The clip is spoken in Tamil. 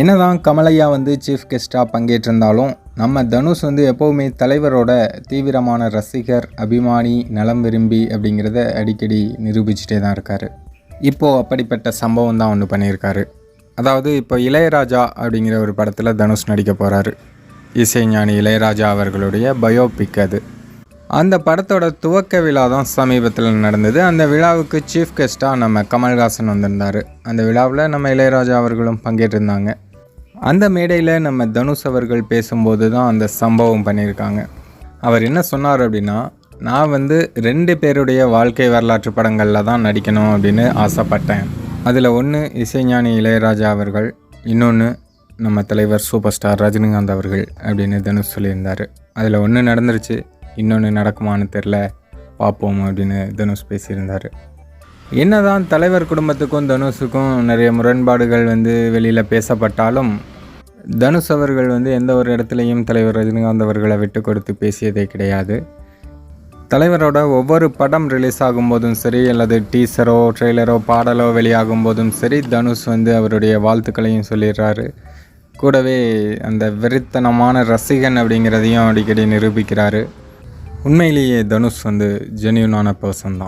என்னதான் கமலையா வந்து சீஃப் கெஸ்ட்டாக பங்கேற்றிருந்தாலும் நம்ம தனுஷ் வந்து எப்போவுமே தலைவரோட தீவிரமான ரசிகர் அபிமானி நலம் விரும்பி அப்படிங்கிறத அடிக்கடி நிரூபிச்சுட்டே தான் இருக்கார். இப்போது அப்படிப்பட்ட சம்பவம் தான் ஒன்று பண்ணியிருக்காரு. அதாவது இப்போ இளையராஜா அப்படிங்கிற ஒரு படத்தில் தனுஷ் நடிக்க போகிறாரு இசைஞானி இளையராஜா அவர்களுடைய பயோபிக் அது. அந்த படத்தோட துவக்க விழா தான் சமீபத்தில் நடந்தது. அந்த விழாவுக்கு சீஃப் கெஸ்ட்டாக நம்ம கமல்ஹாசன் வந்திருந்தார். அந்த விழாவில் நம்ம இளையராஜா அவர்களும் பங்கேற்றிருந்தாங்க. அந்த மேடையில் நம்ம தனுஷ் அவர்கள் பேசும்போது தான் அந்த சம்பவம் பண்ணியிருக்காங்க. அவர் என்ன சொன்னார் அப்படின்னா நான் வந்து ரெண்டு பேருடைய வாழ்க்கை வரலாற்று படங்களில் தான் நடிக்கணும் அப்படின்னு ஆசைப்பட்டேன். அதில் ஒன்று இசைஞானி இளையராஜா அவர்கள் இன்னொன்று நம்ம தலைவர் சூப்பர் ஸ்டார் ரஜினிகாந்த் அவர்கள் அப்படின்னு தனுஷ் சொல்லியிருந்தார். அதில் ஒன்று நடந்துருச்சு இன்னொன்று நடக்குமான்னு தெரில பார்ப்போம் அப்படின்னு தனுஷ் பேசியிருந்தார். என்னதான் தலைவர் குடும்பத்துக்கும் தனுஷுக்கும் நிறைய முரண்பாடுகள் வந்து வெளியில் பேசப்பட்டாலும் தனுஷ் அவர்கள் வந்து எந்த ஒரு இடத்துலையும் தலைவர் ரஜினிகாந்த் அவர்களை விட்டு கொடுத்து பேசியதே கிடையாது. தலைவரோட ஒவ்வொரு படம் ரிலீஸ் ஆகும்போதும் சரி அல்லது டீசரோ ட்ரெய்லரோ பாடலோ வெளியாகும் போதும் சரி தனுஷ் வந்து அவருடைய வாழ்த்துக்களையும் சொல்லிடுறாரு. கூடவே அந்த வெறித்தனமான ரசிகன் அப்படிங்கிறதையும் அடிக்கடி நிரூபிக்கிறாரு. உண்மையிலேயே தனுஷ் வந்து ஜென்யூனான பர்சன் தான்.